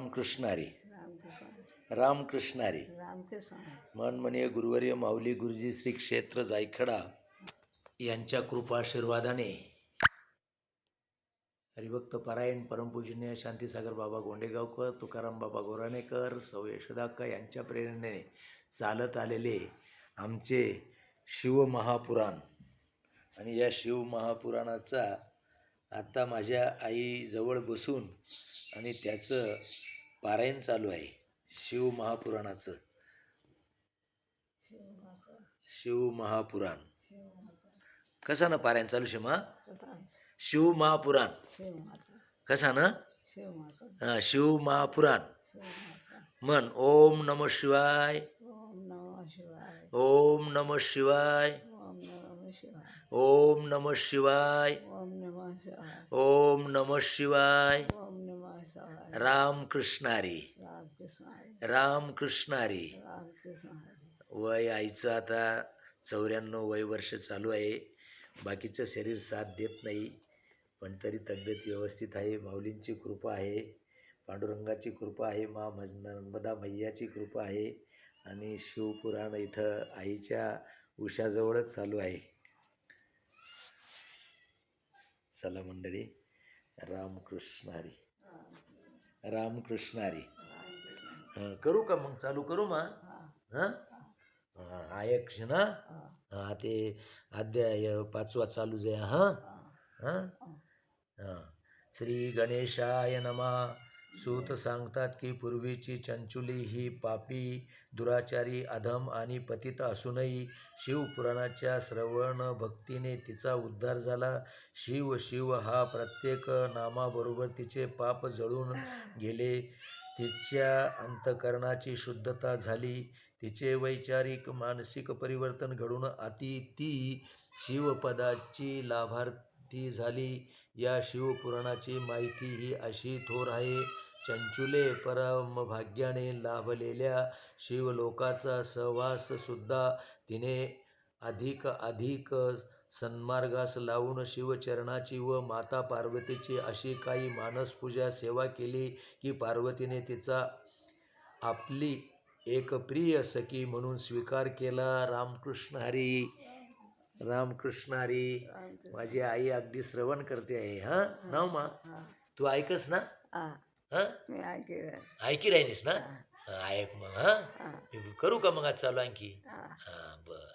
रामकृष्ण हरी रामकृष्ण. रामकृष्ण हरी रामकृष्ण. मन म्हणे गुरुवर्य माऊली गुरुजी श्री क्षेत्र जायखडा यांच्या कृपाशीर्वादाने हरिभक्त पारायण परमपूजनीय शांतीसागर बाबा गोंडेगावकर तुकाराम बाबा गोराणेकर सौ यशोदाक्का यांच्या प्रेरणेने चालत आलेले आमचे शिवमहापुराण आणि या शिवमहापुराणाचा आता माझ्या आईजवळ बसून आणि त्याचं पारायण चालू आहे. शिव महापुराणाचं. शिव महापुराण. कसा ना पारायण चालू शिमा? शिव महापुराण. कसा ना शिवमाता हा, शिवमहापुराण मन ओम नम शिवाय. ओम नमः शिवाय. ओम नम शिवाय. ओम नमः शिवाय. रामकृष्णारी। रामकृष्णारी। वय आईचं आता चौऱ्याण्णव वय वर्ष चालू आहे. बाकीचं शरीर साथ देत नाही पण तरी तब्येत व्यवस्थित आहे. माऊलींची कृपा आहे पांडुरंगाची कृपा आहे मा मज नर्मदा मैयाची कृपा आहे आणि शिवपुराण इथं आईच्या उशाजवळच चालू आहे. चला मंडळी रामकृष्ण हरी रामकृष्ण हरी हं, करू का मग? चालू करू मग? हां. हां? आयक्ष ना? हां. ते अध्याय पाचवा चालू जे हां. हां? हां. श्री गणेशाय नमा. सूत सांगतात की पूर्वीची चंचुली ही पापी दुराचारी अधम आणि पतित असूनही शिवपुराणाच्या श्रवण भक्तीने तिचा उद्धार झाला. शिव शिव हा प्रत्येक नामाबरोबर तिचे पाप जळून गेले. तिच्या अंतकरणाची शुद्धता झाली. तिचे वैचारिक मानसिक परिवर्तन घडून अति ती शिवपदाची लाभार्थी ती झाली. या शिवपुराणाची माहिती ही अशी थोर आहे. चंचुले परमभाग्याने लाभलेल्या शिवलोकाचा सहवाससुद्धा तिने अधिक अधिक सन्मार्गास लावून शिवचरणाची व माता पार्वतीची अशी काही मानसपूजा सेवा केली की पार्वतीने तिचा आपली एक प्रिय सखी म्हणून स्वीकार केला. रामकृष्ण हरी. रामकृष्ण हरी. माझी आई अगदी श्रवण करते आहे हां? नाव मा? तू ऐकस ना? हा. हां? ऐकी राहिलीस ना? ऐक मग हां. करू का मग आज चालू आणखी? हा. हां बर.